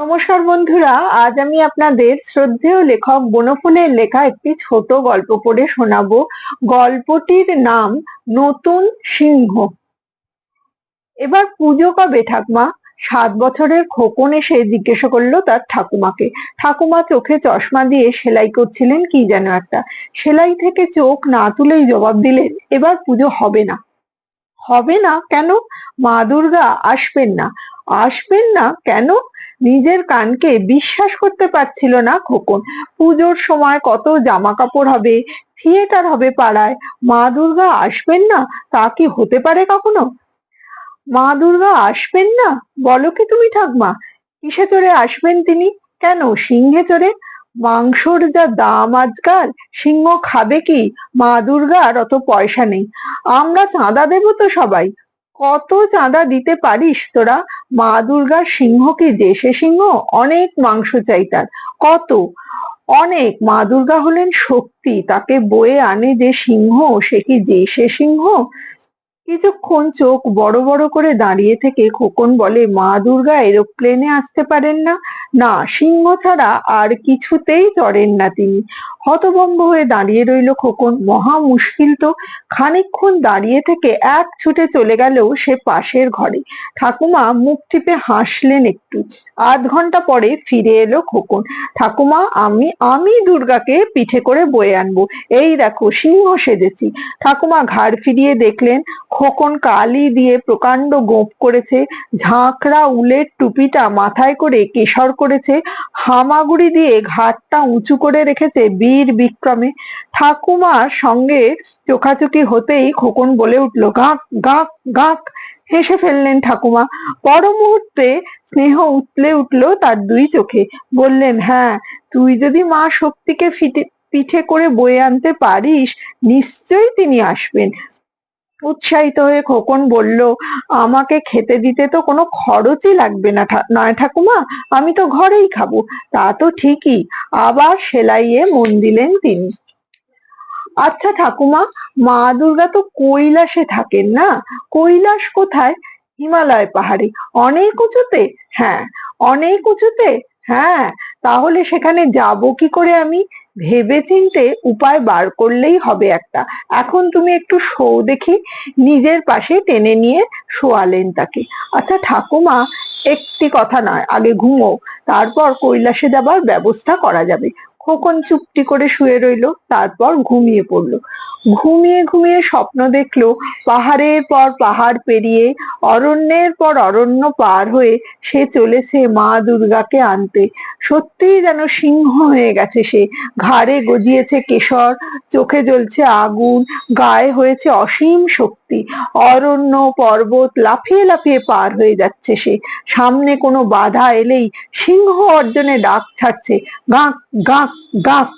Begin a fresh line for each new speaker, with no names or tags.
নমস্কার বন্ধুরা, আজ আমি আপনাদের শ্রদ্ধেয় লেখক বনফুলের লেখা একটি ছোট গল্প পড়ে শোনাবো। গল্পটির নাম, নতুন সিংহ। এবার পুজো কবে ঠাকুমা? সাত বছরের খোকন এসে জিজ্ঞাসা করল তার ঠাকুমাকে। ঠাকুমা চোখে চশমা দিয়ে সেলাই করছিলেন, কি যেন একটা। সেলাই থেকে চোখ না তুলেই জবাব দিলেন, এবার পুজো হবে না। হবে না কেন? মা দুর্গা আসবেন না। আসবেন না কেন? নিজের কানকে বিশ্বাস করতে পারছিল না খোকন। পুজোর সময় কত জামা কাপড় হবে, থিয়েটার হবে পাড়ায়। মা দুর্গা আসবেন না? তা কি হতে পারে কখনো? মা দুর্গা আসবেন না? বলো কি তুমি ঠাকমা। কিসে চড়ে আসবেন তিনি? কেন? সিংহে চড়ে মাংসর যা দাম আজকাল, সিংহ খাবে কি? মা দুর্গার অত পয়সা নেই। আমরা চাঁদা দেবো তো সবাই। কত চাঁদা দিতে পারিস তোরা? মা দুর্গার সিংহ কি দেশে সিংহ? অনেক মাংস চাই তার। কত? অনেক। মা দুর্গা হলেন শক্তি। তাকে বয়ে আনে যে সিংহ, সে কি সে সিংহ? কিছুক্ষণ চোখ বড় বড় করে দাঁড়িয়ে থেকে খোকন বলে, মা দুর্গা, এরোপ্লেনে আসতে পারেন না? না, সিংহ ছাড়া আর কিছুতেই চড়েন না তিনি। হতভম্ব হয়ে দাঁড়িয়ে রইল খোকন। মহা মুশকিল তো। খানিকক্ষণ দাঁড়িয়ে থেকে এক ছুটে চলে গেল সে পাশের ঘরে। ঠাকুমা মুখ টিপে হাসলেন একটু। আধ ঘণ্টা পরে ফিরে এলো খোকন। ঠাকুমা, আমি আমি দুর্গাকে পিঠে করে বয়ে আনব। এই দেখো, সিংহ সেজেছি। ঠাকুমা ঘাড় ফিরিয়ে দেখলেন, খোকন কালি দিয়ে প্রকাণ্ড গোপ করেছে। ঝাঁকড়া উলের টুপিটা মাথায় করে কেশর করেছে। হামাগুড়ি দিয়ে ঘাটটা উঁচু করে রেখেছে। বীর বিক্রমে। ঠাকুমার সঙ্গে চোখাচোখি হতেই খোকন বলে উঠল, গাক গাক গাক। হেসে ফেললেন ঠাকুমা। পর মুহূর্তে স্নেহ উতলে উঠল তার দুই চোখে। বললেন হ্যাঁ তুই যদি মা শক্তিকে ফিটে, পিঠে করে বয়ে আনতে পারিস, নিশ্চয়ই তিনি আসবেন। উৎসাহিত হয়ে খোকন বলল, আমাকে খেতে দিতে তো কোনো খরচই লাগবে না নয় ঠাকুমা, আমি তো ঘরেই খাব, তা তো ঠিকই, আবার সেলাইয়ে মন দিলেন তিনি। আচ্ছা ঠাকুমা, মা দুর্গা তো কৈলাসে থাকেন না, কৈলাস কোথায়? হিমালয় পাহাড়ে, অনেক উঁচুতে? হ্যাঁ অনেক উঁচুতে হ্যাঁ তাহলে সেখানে যাব কি করে আমি? ভেবে চিনতে উপায় বার করলেই হবে একটা। এখন তুমি একটু শো দেখি, নিজের পাশে টেনে নিয়ে শোয়ালেন তাকে। আচ্ছা ঠাকুমা, একটি কথা নয়, আগে ঘুমো, তারপর কৈলাসে যাবার ব্যবস্থা করা যাবে। খোকন চুপটি করে শুয়ে রইল, তারপর ঘুমিয়ে পড়ল। ঘুমিয়ে ঘুমিয়ে স্বপ্ন দেখল, পাহাড়ের পর পাহাড় পেরিয়ে, অরণ্যের পর অরণ্য পার হয়ে সে চলেছে মা দুর্গাকে আনতে। সত্যিই যেন সিংহ হয়ে গেছে সে। ঘাড়ে গজিয়েছে কেশর, চোখে জ্বলছে আগুন, গায়ে হয়েছে অসীম শক্তি। অরণ্য পর্বত লাফিয়ে লাফিয়ে পার হয়ে যাচ্ছে সে। সামনে কোনো বাধা এলেই সিংহ অর্জনে ডাক ছাড়ছে। গাঁক গাঁক, গাক।